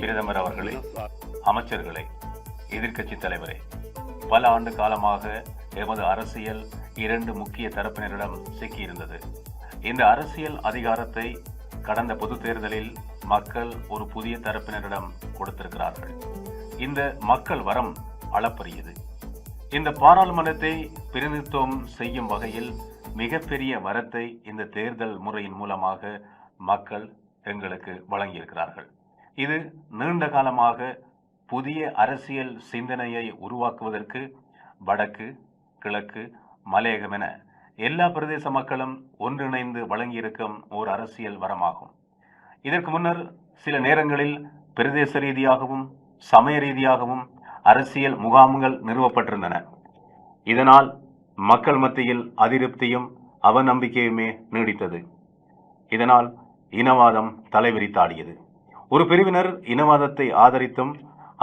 பிரதமர் அவர்களே அமைச்சர்களே எதிர்க்கட்சி தலைவரே பல ஆண்டு காலமாக எமது அரசியல் இரண்டு முக்கிய தரப்பினரிடம் சிக்கியிருந்தது. இந்த அரசியல் அதிகாரத்தை கடந்த பொது தேர்தலில் மக்கள் ஒரு புதிய தரப்பினரிடம் கொடுத்திருக்கிறார்கள். இந்த மக்கள் வரம் அளப்பரியது. இந்த பாராளுமன்றத்தை பிரதிநிதித்துவம் செய்யும் வகையில் மிகப்பெரிய வரத்தை இந்த தேர்தல் முறையின் மூலமாக மக்கள் எங்களுக்கு வழங்கியிருக்கிறார்கள். இது நீண்ட காலமாக புதிய அரசியல் சிந்தனையை உருவாக்குவதற்கு வடக்கு கிழக்கு மலையகம் என எல்லா பிரதேச மக்களும் ஒன்றிணைந்து வழங்கியிருக்கும் ஓர் அரசியல் வரமாகும். இதற்கு முன்னர் சில நேரங்களில் பிரதேச ரீதியாகவும் சமய ரீதியாகவும் அரசியல் முகாம்கள் நிறுவப்பட்டிருந்தன. இதனால் மக்கள் மத்தியில் அதிருப்தியும் அவநம்பிக்கையுமே நீடித்தது. இதனால் இனவாதம் தலைவிரித்தாடியது. ஒரு பிரிவினர் இனவாதத்தை ஆதரித்தும்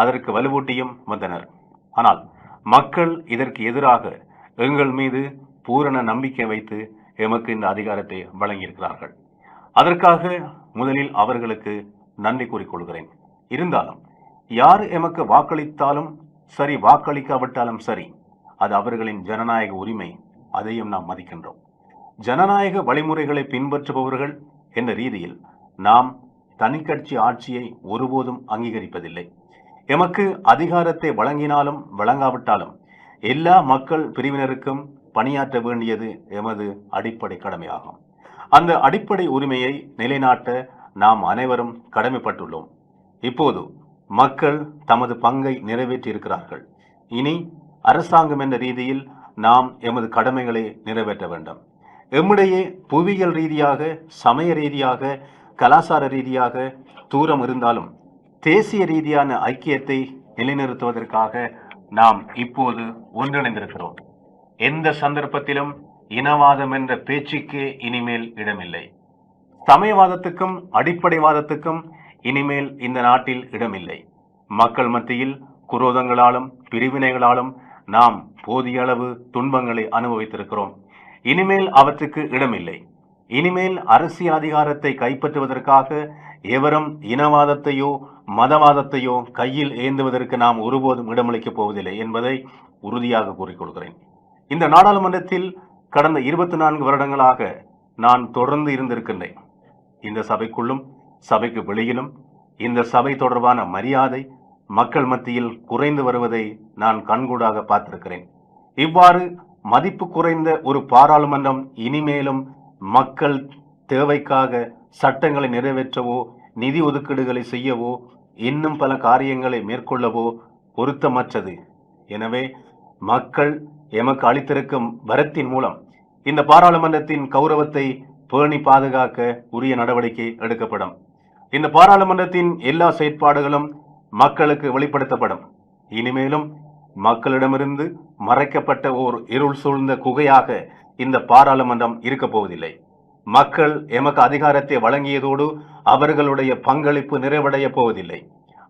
அதற்கு வலுவூட்டியும் வந்தனர். ஆனால் மக்கள் இதற்கு எதிராக எங்கள் மீது பூரண நம்பிக்கை வைத்து எமக்கு இந்த அதிகாரத்தை வழங்கியிருக்கிறார்கள். அதற்காக முதலில் அவர்களுக்கு நன்றி கூறிக்கொள்கிறேன் இருந்தாலும் யார் எமக்கு வாக்களித்தாலும் சரி வாக்களிக்காவிட்டாலும் சரி அது அவர்களின் ஜனநாயக உரிமை அதையும் நாம் மதிக்கின்றோம். ஜனநாயக வழிமுறைகளை பின்பற்றுபவர்கள் என்ற ரீதியில் நாம் தனிக்கட்சி ஆட்சியை ஒருபோதும் அங்கீகரிப்பதில்லை. எமக்கு அதிகாரத்தை வழங்கினாலும் வழங்காவிட்டாலும் எல்லா மக்கள் பிரிவினருக்கும் பணியாற்ற வேண்டியது எமது அடிப்படை கடமையாகும். அந்த அடிப்படை உரிமையை நிலைநாட்ட நாம் அனைவரும் கடமைப்பட்டுள்ளோம். இப்போது மக்கள் தமது பங்கை நிறைவேற்றியிருக்கிறார்கள். இனி அரசாங்கம் என்ற ரீதியில் நாம் எமது கடமைகளை நிறைவேற்ற வேண்டும். எம்முடைய புவியியல் ரீதியாக சமய ரீதியாக கலாச்சார ரீதியாக தூரம் இருந்தாலும் தேசிய ரீதியான ஐக்கியத்தை நிலைநிறுத்துவதற்காக நாம் இப்போது ஒன்றிணைந்திருக்கிறோம். எந்த சந்தர்ப்பத்திலும் இனவாதம் என்ற பேச்சுக்கே இனிமேல் இடமில்லை. சமயவாதத்துக்கும் அடிப்படைவாதத்துக்கும் இனிமேல் இந்த நாட்டில் இடமில்லை. மக்கள் மத்தியில் குரோதங்களாலும் பிரிவினைகளாலும் நாம் போதிய அளவு துன்பங்களை அனுபவித்திருக்கிறோம். இனிமேல் அவற்றுக்கு இடமில்லை. இனிமேல் அரசியல் அதிகாரத்தை கைப்பற்றுவதற்காக எவரும் இனவாதத்தையோ மதவாதத்தையோ கையில் ஏந்துவதற்கு நாம் ஒருபோதும் இடமளிக்கப் போவதில்லை என்பதை உறுதியாக கூறிக்கொள்கிறேன் இந்த நாடாளுமன்றத்தில் கடந்த இருபத்தி நான்கு வருடங்களாக நான் தொடர்ந்து இருந்திருக்கின்றேன். இந்த சபைக்குள்ளும் சபைக்கு வெளியிலும் இந்த சபை தொடர்பான மரியாதை மக்கள் மத்தியில் குறைந்து வருவதை நான் கண்கூடாக பார்த்திருக்கிறேன். இவ்வாறு மதிப்பு குறைந்த ஒரு பாராளுமன்றம் இனிமேலும் மக்கள் தேவைக்காக சட்டங்களை நிறைவேற்றவோ நிதி ஒதுக்கீடுகளை செய்யவோ இன்னும் பல காரியங்களை மேற்கொள்ளவோ பொருத்தமற்றது. எனவே மக்கள் எமக்கு அளித்திருக்கும் வரத்தின் மூலம் இந்த பாராளுமன்றத்தின் கௌரவத்தை பேணி பாதுகாக்க உரிய நடவடிக்கை எடுக்கப்படும். இந்த பாராளுமன்றத்தின் எல்லா செயற்பாடுகளும் மக்களுக்கு வெளிப்படுத்தப்படும். இனிமேலும் மக்களிடமிருந்து மறைக்கப்பட்ட ஓர் இருள் சூழ்ந்த குகையாக இந்த பாராளுமன்றம் இருக்கப் போவதில்லை. மக்கள் எமக்கு அதிகாரத்தை வழங்கியதோடு அவர்களுடைய பங்களிப்பு நிறைவடைய போவதில்லை.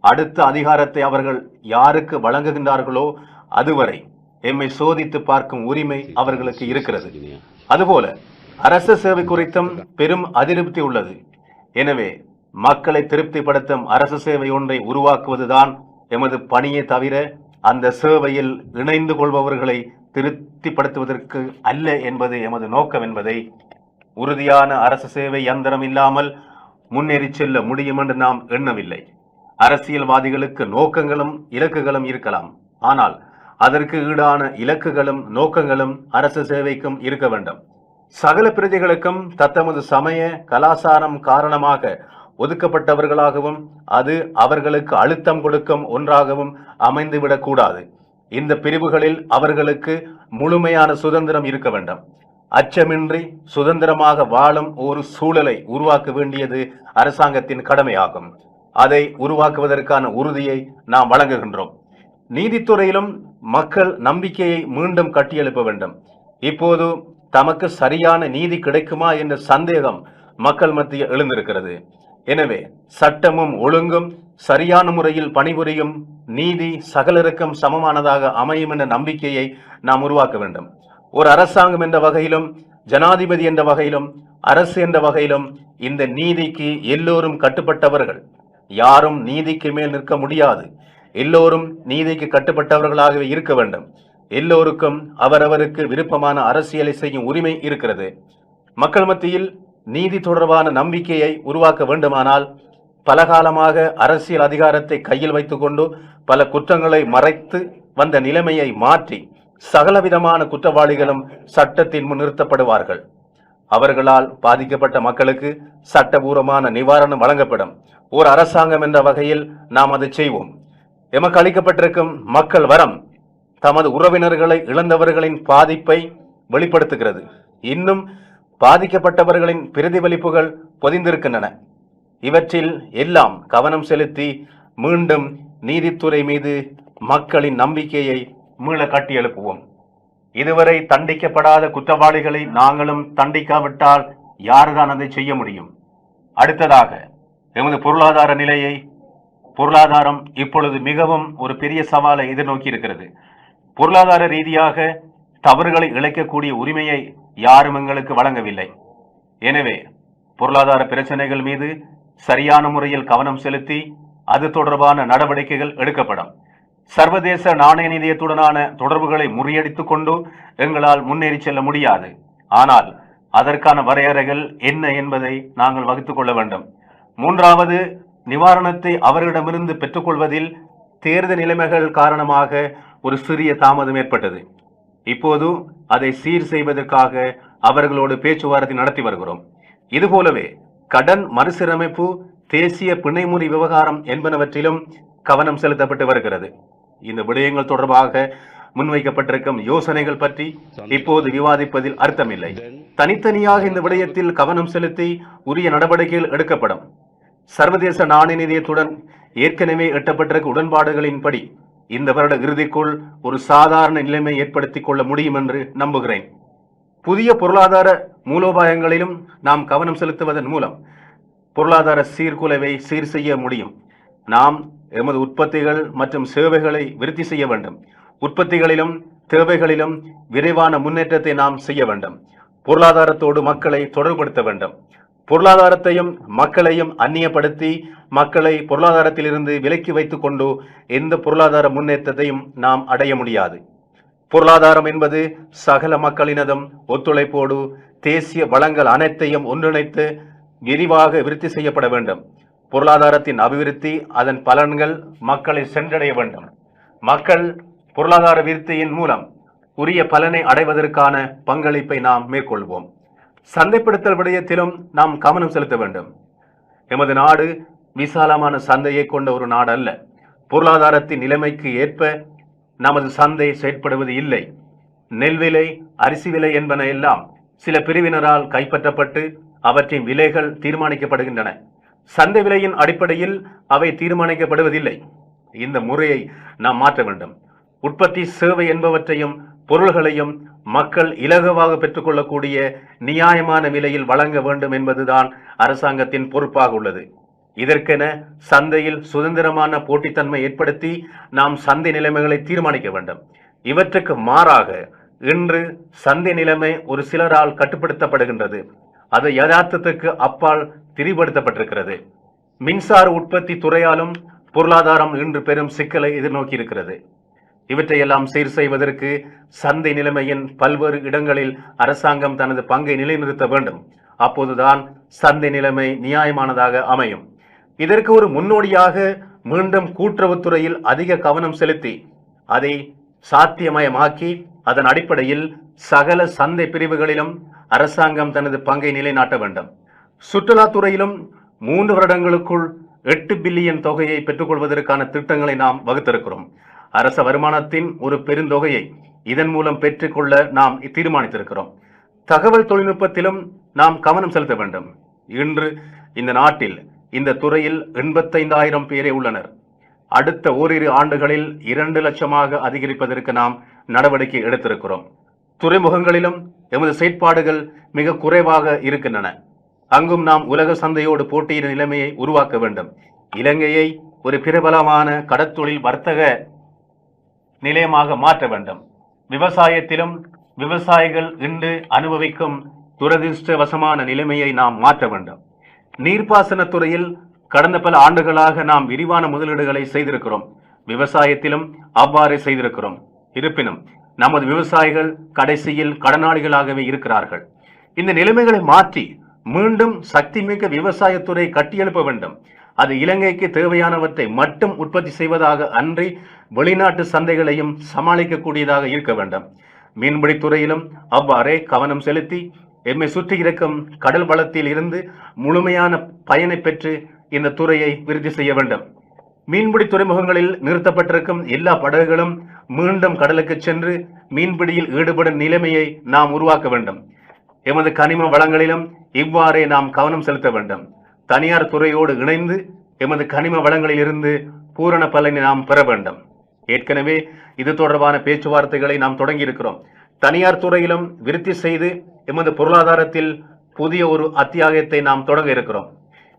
அடுத்த அதிகாரத்தை அவர்கள் யாருக்கு வழங்குகின்றார்களோ அதுவரை எம்மை சோதித்து பார்க்கும் உரிமை அவர்களுக்கு இருக்கிறது. அதுபோல அரச சேவை குறித்தும் பெரும் அதிருப்தி உள்ளது. எனவே மக்களை திருப்திப்படுத்தும் அரசு சேவை ஒன்றை உருவாக்குவதுதான் எமது பணியை தவிர அந்த சேவையில் இணைந்து கொள்பவர்களை திருப்திப்படுத்துவதற்கு அல்ல என்பது எமது நோக்கம் என்பதை உறுதியான அரசு சேவை யந்திரம் இல்லாமல் முன்னேறி செல்ல முடியும் என்று நாம் எண்ணவில்லை. அரசியல்வாதிகளுக்கு நோக்கங்களும் இலக்குகளும் இருக்கலாம். ஆனால் அதற்கு ஈடான இலக்குகளும் நோக்கங்களும் அரசு சேவைக்கும் இருக்க வேண்டும். சகல பிரஜைகளுக்கும் தத்தமது சமய கலாசாரம் காரணமாக ஒதுக்கப்பட்டவர்களாகவும் அது அவர்களுக்கு அழுத்தம் கொடுக்கும் ஒன்றாகவும் அமைந்துவிடக்கூடாது. இந்த பிரிவுகளில் அவர்களுக்கு முழுமையான சுதந்திரம் இருக்க வேண்டும். அச்சமின்றி சுதந்திரமாக வாழும் ஒரு சூழலை உருவாக்க வேண்டியது அரசாங்கத்தின் கடமையாகும். அதை உருவாக்குவதற்கான உறுதியை நாம் வழங்குகின்றோம். நீதித்துறையிலும் மக்கள் நம்பிக்கையை மீண்டும் கட்டியெழுப்ப வேண்டும். இப்போது தமக்கு சரியான நீதி கிடைக்குமா என்ற சந்தேகம் மக்கள் மத்தியில் எழுந்திருக்கிறது. எனவே சட்டமும் ஒழுங்கும் சரியான முறையில் பணிபுரியும் நீதி சகலருக்கும் சமமானதாக அமையும் என்ற நம்பிக்கையை நாம் உருவாக்க வேண்டும். ஒரு அரசாங்கம் என்ற வகையிலும் ஜனாதிபதி என்ற வகையிலும் அரசு என்ற வகையிலும் இந்த நீதிக்கு எல்லோரும் கட்டுப்பட்டவர்கள். யாரும் நீதிக்கு மேல் நிற்க முடியாது. எல்லோரும் நீதிக்கு கட்டுப்பட்டவர்களாகவே இருக்க வேண்டும். எல்லோருக்கும் அவரவருக்கு விருப்பமான அரசியலை செய்யும் உரிமை இருக்கிறது. மக்கள் மத்தியில் நீதி தொடர்பான நம்பிக்கையை உருவாக்க வேண்டுமானால் பலகாலமாக அரசியல் அதிகாரத்தை கையில் வைத்துக்கொண்டு பல குற்றங்களை மறைத்து வந்த நிலைமையை மாற்றி சகலவிதமான குற்றவாளிகளும் சட்டத்தின் முன் நிறுத்தப்படுவார்கள். அவர்களால் பாதிக்கப்பட்ட மக்களுக்கு சட்டபூர்வமான நிவாரணம் வழங்கப்படும். ஒரு அரசாங்கம் என்ற வகையில் நாம் அதை செய்வோம். எமக்கு அளிக்கப்பட்டிருக்கும் மக்கள் வரம் தமது உறவினர்களை இழந்தவர்களின் பாதிப்பை வெளிப்படுத்துகிறது. இன்னும் பாதிக்கப்பட்டவர்களின் பிரதிபலிப்புகள் பொதிந்திருக்கின்றன. இவற்றில் எல்லாம் கவனம் செலுத்தி மீண்டும் நீதித்துறை மீது மக்களின் நம்பிக்கையை மீள கட்டியெழுப்புவோம் இதுவரை தண்டிக்கப்படாத குற்றவாளிகளை நாங்களும் தண்டிக்காவிட்டால் யாருதான் அதை செய்ய முடியும்? அடுத்ததாக எமது பொருளாதார நிலையை பொருளாதாரம் இப்பொழுது மிகவும் ஒரு பெரிய சவாலை எதிர்நோக்கி இருக்கிறது பொருளாதார ரீதியாக தவறுகளை இழைக்கக்கூடிய உரிமையை யாரும் எங்களுக்கு வழங்கவில்லை. எனவே பொருளாதார பிரச்சனைகள் மீது சரியான முறையில் கவனம் செலுத்தி அது தொடர்பான நடவடிக்கைகள் எடுக்கப்படும். சர்வதேச நாணய நிதியத்துடனான தொடர்புகளை முறியடித்துக் கொண்டு எங்களால் முன்னேறி செல்ல முடியாது. ஆனால் அதற்கான வரையறைகள் என்ன என்பதை நாங்கள் வகுத்துக் கொள்ள வேண்டும். மூன்றாவது நிவாரணத்தை அவர்களிடமிருந்து பெற்றுக்கொள்வதில் தேர்தல் நிலைமைகள் காரணமாக ஒரு சிறிய தாமதம் ஏற்பட்டது. இப்போது அதை சீர் செய்வதற்காக அவர்களோடு பேச்சுவார்த்தை நடத்தி வருகிறோம். இதுபோலவே கடன் மறுசீரமைப்பு தேசிய பிணைமுறி விவகாரம் என்பனவற்றிலும் கவனம் செலுத்தப்பட்டு வருகிறது. இந்த விடயங்கள் தொடர்பாக முன்வைக்கப்பட்டிருக்கும் யோசனைகள் பற்றி இப்போது விவாதிப்பதில் அர்த்தமில்லை. தனித்தனியாக இந்த விடயத்தில் கவனம் செலுத்தி உரிய நடவடிக்கைகள் எடுக்கப்படும். சர்வதேச நாணய நிதியத்துடன் ஏற்கனவே எட்டப்பட்டிருக்கும் உடன்பாடுகளின்படி இந்த வருட இறுதிக்குள் ஒரு சாதாரண நிலைமை ஏற்படுத்திக் கொள்ள முடியும் என்று நம்புகிறேன். புதிய பொருளாதார மூலோபாயங்களிலும் நாம் கவனம் செலுத்துவதன் மூலம் பொருளாதார சீர்குலைவை சீர் செய்ய முடியும். நாம் எமது உற்பத்திகள் மற்றும் சேவைகளை விருத்தி செய்ய வேண்டும். உற்பத்திகளிலும் தேவைகளிலும் விரைவான முன்னேற்றத்தை நாம் செய்ய வேண்டும். பொருளாதாரத்தோடு மக்களை தொடர்படுத்த வேண்டும். பொருளாதாரத்தையும் மக்களையும் அந்நியப்படுத்தி மக்களை பொருளாதாரத்திலிருந்து விலக்கி வைத்துக் கொண்டு எந்த பொருளாதார முன்னேற்றத்தையும் நாம் அடைய முடியாது. பொருளாதாரம் என்பது சகல மக்களினதும் ஒத்துழைப்போடு தேசிய வளங்கள் அனைத்தையும் ஒன்றிணைத்து விரிவாக விருத்தி செய்யப்பட வேண்டும். பொருளாதாரத்தின் அபிவிருத்தி அதன் பலன்கள் மக்களை சென்றடைய வேண்டும். மக்கள் பொருளாதார விருத்தியின் மூலம் உரிய பலனை அடைவதற்கான பங்களிப்பை நாம் மேற்கொள்வோம். சந்தைப்படுத்தல் விடயத்திலும் நாம் கவனம் செலுத்த வேண்டும். எமது நாடு விசாலமான சந்தையை கொண்ட ஒரு நாடு அல்ல பொருளாதாரத்தின் நிலைமைக்கு ஏற்ப நமது சந்தை செயற்படுவது இல்லை. நெல் விலை அரிசி விலை என்பன எல்லாம் சில பிரிவினரால் கைப்பற்றப்பட்டு அவற்றின் விலைகள் தீர்மானிக்கப்படுகின்றன. சந்தை விலையின் அடிப்படையில் அவை தீர்மானிக்கப்படுவதில்லை. இந்த முறையை நாம் மாற்ற வேண்டும். உற்பத்தி சேவை என்பவற்றையும் பொருள்களையும் மக்கள் இலகுவாக பெற்றுக்கொள்ளக்கூடிய நியாயமான விலையில் வழங்க வேண்டும் என்பதுதான் அரசாங்கத்தின் பொறுப்பாக உள்ளது. இதற்கென சந்தையில் சுதந்திரமான போட்டித்தன்மை ஏற்படுத்தி நாம் சந்தை நிலைமைகளை தீர்மானிக்க வேண்டும். இவற்றுக்கு மாறாக இன்று சந்தை நிலைமை ஒரு சிலரால் கட்டுப்படுத்தப்படுகின்றது. அது யதார்த்தத்துக்கு அப்பால் திரிபடுத்தப்பட்டிருக்கிறது. மின்சார உற்பத்தி துறையாலும் பொருளாதாரம் இன்று பெரும் சிக்கலை எதிர்நோக்கி இருக்கிறது இவற்றையெல்லாம் சீர் செய்வதற்கு சந்தை நிலைமையின் பல்வேறு இடங்களில் அரசாங்கம் தனது பங்கை நிலைநிறுத்த வேண்டும். அப்போதுதான் சந்தை நிலைமை நியாயமானதாக அமையும். இதற்கு ஒரு முன்னோடியாக மீண்டும் கூட்டுறவுத்துறையில் அதிக கவனம் செலுத்தி அதை சாத்தியமயமாக்கி அதன் அடிப்படையில் சகல சந்தை பிரிவுகளிலும் அரசாங்கம் தனது பங்கை நிலைநாட்ட வேண்டும். சுற்றுலாத்துறையிலும் மூன்று வருடங்களுக்குள் எட்டு பில்லியன் தொகையை பெற்றுக்கொள்வதற்கான திட்டங்களை நாம் வகுத்திருக்கிறோம். அரச வருமானத்தின் ஒரு பெருந்தொகையை இதன் மூலம் பெற்றுக்கொள்ள நாம் தீர்மானித்திருக்கிறோம். தகவல் தொழில்நுட்பத்திலும் நாம் கவனம் செலுத்த வேண்டும். இன்று இந்த நாட்டில் இந்த துறையில் எண்பத்தைந்தாயிரம் பேரே உள்ளனர். அடுத்த ஓரிரு ஆண்டுகளில் இரண்டு லட்சமாக அதிகரிப்பதற்கு நாம் நடவடிக்கை எடுத்திருக்கிறோம். துறைமுகங்களிலும் எமது செயற்பாடுகள் மிக குறைவாக இருக்கின்றன. அங்கும் நாம் உலக சந்தையோடு போட்டியின் நிலைமையை உருவாக்க வேண்டும். இலங்கையை ஒரு பிரபலமான கடற்தொழில் வர்த்தக நிலையமாக மாற்ற வேண்டும். விவசாயத்திலும் விவசாயிகள் இன்று அனுபவிக்கும் துரதிருஷ்டவசமான நிலைமையை நாம் மாற்ற வேண்டும். நீர்ப்பாசனத் துறையில் கடந்த பல ஆண்டுகளாக நாம் விரிவான முதலீடுகளை செய்திருக்கிறோம். விவசாயத்திலும் அவ்வாறு செய்திருக்கிறோம். இருப்பினும் நமது விவசாயிகள் கடைசியில் கடனாளிகளாகவே இருக்கிறார்கள். இந்த நிலைமைகளை மாற்றி மீண்டும் சக்திமிக்க விவசாயத்துறை கட்டியெழுப்ப வேண்டும். அது இலங்கைக்கு தேவையானவற்றை மட்டும் உற்பத்தி செய்வதாக அன்றி வெளிநாட்டு சந்தைகளையும் சமாளிக்கக்கூடியதாக இருக்க வேண்டும். மீன்பிடி துறையிலும் அவ்வாறே கவனம் செலுத்தி எம்மை சுற்றி இருக்கும் கடல் வளத்தில் இருந்து முழுமையான பயனை பெற்று இந்த துறையை விருத்தி செய்ய வேண்டும். மீன்பிடி துறைமுகங்களில் நிறுத்தப்பட்டிருக்கும் எல்லா படகுகளும் மீண்டும் கடலுக்கு சென்று மீன்பிடியில் ஈடுபடும் நிலைமையை நாம் உருவாக்க வேண்டும். எமது கனிம வளங்களிலும் இவ்வாறே நாம் கவனம் செலுத்த வேண்டும். தனியார் துறையோடு இணைந்து எமது கனிம வளங்களில் இருந்து பூரண பலனை நாம் பெற வேண்டும். ஏற்கனவே இது தொடர்பான பேச்சுவார்த்தைகளை நாம் தொடங்கியிருக்கிறோம். தனியார் துறையிலும் விருத்தி செய்து எமது பொருளாதாரத்தில் புதிய ஒரு அத்தியாயத்தை நாம் தொடங்க இருக்கிறோம்.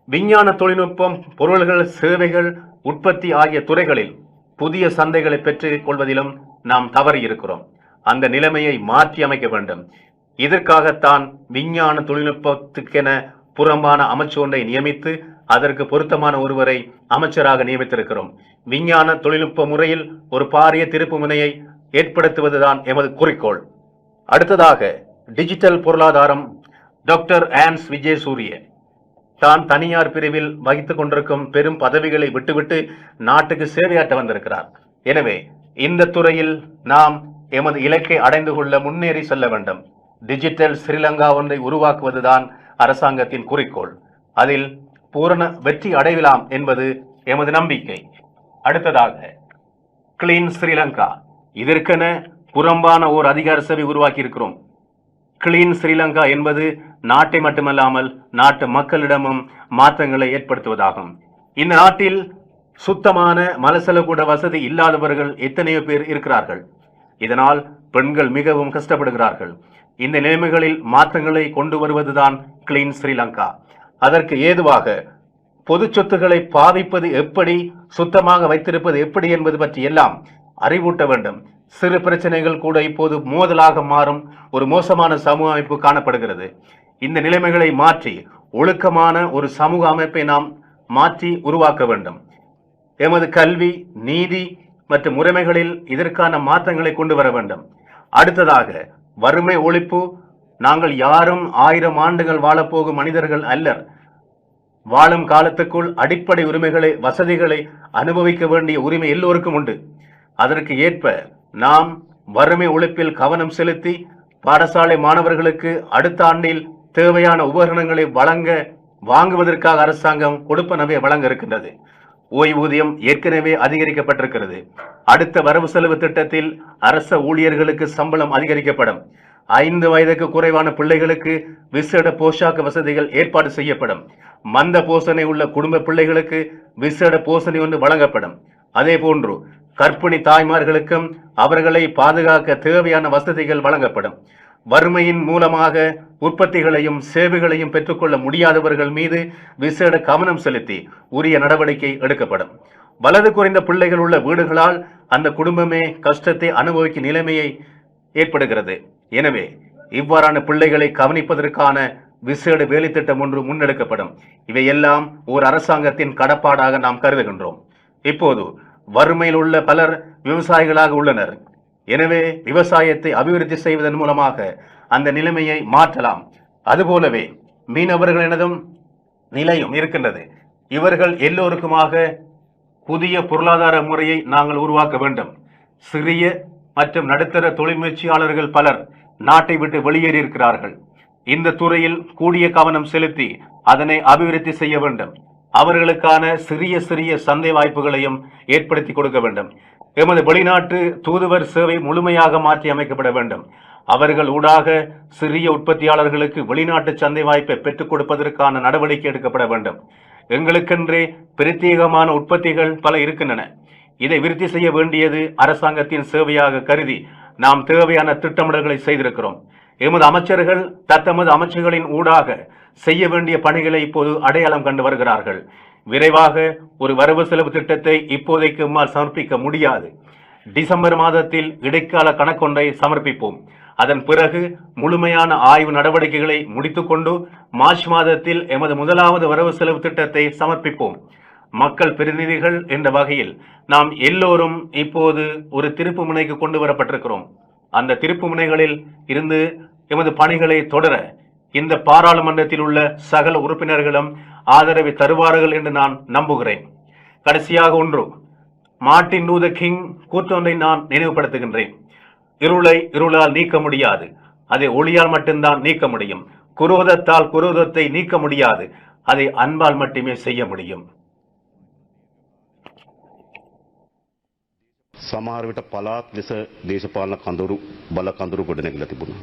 விஞ்ஞான தொழில்நுட்பம் பொருள்கள் சேவைகள் உற்பத்தி ஆகிய துறைகளில் புதிய சந்தைகளை பெற்றுக் கொள்வதிலும் நாம் தவறி இருக்கிறோம். அந்த நிலைமையை மாற்றி அமைக்க வேண்டும். இதற்காகத்தான் விஞ்ஞான தொழில்நுட்பத்துக்கென புறம்பான அமைச்சு ஒன்றை நியமித்து அதற்கு பொருத்தமான ஒருவரை அமைச்சராக நியமித்திருக்கிறோம். விஞ்ஞான தொழில்நுட்ப முறையில் ஒரு பாரிய திருப்பு முனையை ஏற்படுத்துவதுதான் எமது குறிக்கோள். அடுத்ததாக டிஜிட்டல் பொருளாதாரம். டாக்டர் ஆன்ஸ் விஜயசூரிய தான் தனியார் பிரிவில் வகித்துக் கொண்டிருக்கும் பெரும் பதவிகளை விட்டுவிட்டு நாட்டுக்கு சேவையாற்ற வந்திருக்கிறார். எனவே இந்த துறையில் நாம் எமது இலக்கை அடைந்து கொள்ள முன்னேறி செல்ல வேண்டும். டிஜிட்டல் ஸ்ரீலங்கா ஒன்றை உருவாக்குவதுதான் அரசாங்கத்தின் குறிக்கோள். அதில் பூரண வெற்றி அடையலாம் என்பது எமது நம்பிக்கை. அடுத்ததாக கிளீன் ஸ்ரீலங்கா. இதற்கென புறம்பான ஓர் அதிகார சபை உருவாக்கி இருக்கிறோம் கிளீன் ஸ்ரீலங்கா என்பது நாட்டை மட்டுமல்லாமல் நாட்டு மக்களிடமும் மாற்றங்களை ஏற்படுத்துவதாகும். இந்த நாட்டில் சுத்தமான மலசல கூட வசதி இல்லாதவர்கள் எத்தனையோ பேர் இருக்கிறார்கள். இதனால் பெண்கள் மிகவும் கஷ்டப்படுகிறார்கள். இந்த நிலைமைகளில் மாற்றங்களை கொண்டு வருவதுதான் கிளீன் ஸ்ரீலங்கா அதற்கு ஏதுவாக பொது சொத்துக்களை பாவிப்பது எப்படி சுத்தமாக வைத்திருப்பது எப்படி என்பது பற்றி எல்லாம் அறிவூட்ட வேண்டும். சிறு பிரச்சனைகள் கூட இப்போது மோதலாக மாறும். ஒரு மோசமான சமூக அமைப்பு காணப்படுகிறது. இந்த நிலைமைகளை மாற்றி ஒழுக்கமான ஒரு சமூக அமைப்பை நாம் மாற்றி உருவாக்க வேண்டும். எமது கல்வி நீதி மற்றும் முறைமைகளில் இதற்கான மாற்றங்களை கொண்டு வர வேண்டும். அடுத்ததாக வறுமை ஒழிப்பு நாங்கள் யாரும் ஆயிரம் ஆண்டுகள் வாழப்போகும் மனிதர்கள் அல்லர். வாழும் காலத்துக்குள் அடிப்படை உரிமைகளை வசதிகளை அனுபவிக்க வேண்டிய உரிமை எல்லோருக்கும் உண்டு. அதற்கு ஏற்ப நாம் வறுமை உழைப்பில் கவனம் செலுத்தி பாடசாலை மாணவர்களுக்கு அடுத்த ஆண்டில் தேவையான உபகரணங்களை வழங்க வாங்குவதற்காக அரசாங்கம் கொடுப்பனவை வழங்க இருக்கின்றது ஓய்வூதியம் ஏற்கனவே அதிகரிக்கப்பட்டிருக்கிறது. அடுத்த வரவு செலவு திட்டத்தில் அரச ஊழியர்களுக்கு சம்பளம் அதிகரிக்கப்படும். ஐந்து வயதுக்கு குறைவான பிள்ளைகளுக்கு விசேட போஷாக்கு வசதிகள் ஏற்பாடு செய்யப்படும். மந்த போசனை உள்ள குடும்ப பிள்ளைகளுக்கு விசேட போசனை ஒன்று வழங்கப்படும். அதே போன்று கர்ப்பிணி தாய்மார்களுக்கும் அவர்களை பாதுகாக்க தேவையான வசதிகள் வழங்கப்படும். வறுமையின் மூலமாக உற்பத்திகளையும் சேவைகளையும் பெற்றுக்கொள்ள முடியாதவர்கள் மீது விசேட கவனம் செலுத்தி உரிய நடவடிக்கை எடுக்கப்படும். வலது குறைந்த பிள்ளைகள் உள்ள வீடுகளால் அந்த குடும்பமே கஷ்டத்தை அனுபவிக்கும் நிலைமையை ஏற்படுகிறது. எனவே இவ்வாறான பிள்ளைகளை கவனிப்பதற்கான விசேட வேலைத்திட்டம் ஒன்று முன்னெடுக்கப்படும். இவையெல்லாம் ஓர் அரசாங்கத்தின் கடப்பாடாக நாம் கருதுகின்றோம். இப்போது வறுமையில் உள்ள பலர் விவசாயிகளாக உள்ளனர். எனவே விவசாயத்தை அபிவிருத்தி செய்வதன் மூலமாக அந்த நிலைமையை மாற்றலாம். அதுபோலவே மீனவர்களினதும் நிலையும் இருக்கின்றது. இவர்கள் எல்லோருக்குமாக புதிய பொருளாதார முறையை நாங்கள் உருவாக்க வேண்டும். சிறிய மற்றும் நடுத்தர தொழில் முயற்சியாளர்கள் பலர் நாட்டை விட்டு வெளியேறி இருக்கிறார்கள் இந்த துறையில் கூடிய கவனம் செலுத்தி அதனை அபிவிருத்தி செய்ய வேண்டும். அவர்களுக்கான சிறிய சிறிய சந்தை வாய்ப்புகளையும் ஏற்படுத்தி கொடுக்க வேண்டும். எமது வெளிநாட்டு தூதுவர் சேவை முழுமையாக மாற்றி அமைக்கப்பட வேண்டும். அவர்கள் ஊடாக சிறிய உற்பத்தியாளர்களுக்கு வெளிநாட்டு சந்தை வாய்ப்பை பெற்றுக் கொடுப்பதற்கான நடவடிக்கை எடுக்கப்பட வேண்டும். எங்களுக்கென்றே பிரத்யேகமான உற்பத்திகள் பல இருக்கின்றன. இதை விருத்தி செய்ய வேண்டியது அரசாங்கத்தின் சேவையாக கருதி நாம் தேவையான திட்டமிடல்களை செய்திருக்கிறோம். எமது அமைச்சர்கள் தத்தமது அமைச்சர்களின் ஊடாக செய்ய வேண்டிய பணிகளை இப்போது அடையாளம் கண்டு வருகிறார்கள். விரைவாக ஒரு வரவு செலவு திட்டத்தை இப்போதைக்கு எம்மால் சமர்ப்பிக்க முடியாது. டிசம்பர் மாதத்தில் இடைக்கால கணக்கொன்றை சமர்ப்பிப்போம். அதன் பிறகு முழுமையான ஆய்வு நடவடிக்கைகளை முடித்துக்கொண்டு மார்ச் மாதத்தில் எமது முதலாவது வரவு செலவு திட்டத்தை சமர்ப்பிப்போம். மக்கள் பிரதிநிதிகள் என்ற வகையில் நாம் எல்லோரும் இப்போது ஒரு திருப்பு முனைக்கு கொண்டு வரப்பட்டிருக்கிறோம். அந்த திருப்பு முனைகளில் இருந்து எமது பணிகளை தொடர இந்த பாராளுமன்றத்தில் உள்ள சகல உறுப்பினர்களும் ஆதரவை தருவார்கள் என்று நான் நம்புகிறேன். கடைசியாக ஒன்று மார்டின் லூத கிங் கூற்றொன்றை நான் நினைவுபடுத்துகின்றேன். இருளை இருளால் நீக்க முடியாது. அதை ஒளியால் மட்டும்தான் நீக்க முடியும். குரோதத்தால் குரோதத்தை நீக்க முடியாது. அதை அன்பால் மட்டுமே செய்ய முடியும். සමහර විට පලාත් ලෙස දේශපාලන කඳුරු බල කඳුරු ගොඩනැගිලා තිබුණා.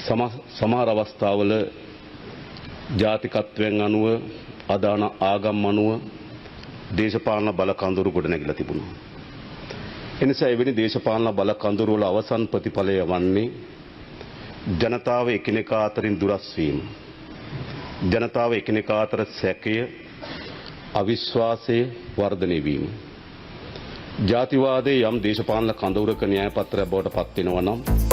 සම සමහර අවස්ථාවල ජාතිකත්වයෙන් අනුව අදාන ආගම් අනුව දේශපාලන බල කඳුරු ගොඩනැගිලා තිබුණා. එනිසා එවැනි දේශපාලන බල කඳුරු වල අවසන් ප්‍රතිඵලය වන්නේ ජනතාව එකිනෙකා අතරින් දුරස් වීම. ජනතාව එකිනෙකා අතර සැකය අවිශ්වාසය වර්ධනය වීම. ජාතිවාදේ යම් දේශපාලන කඳවුරක න්‍යායපත්‍රයක් බවට පත්වෙනවා නම්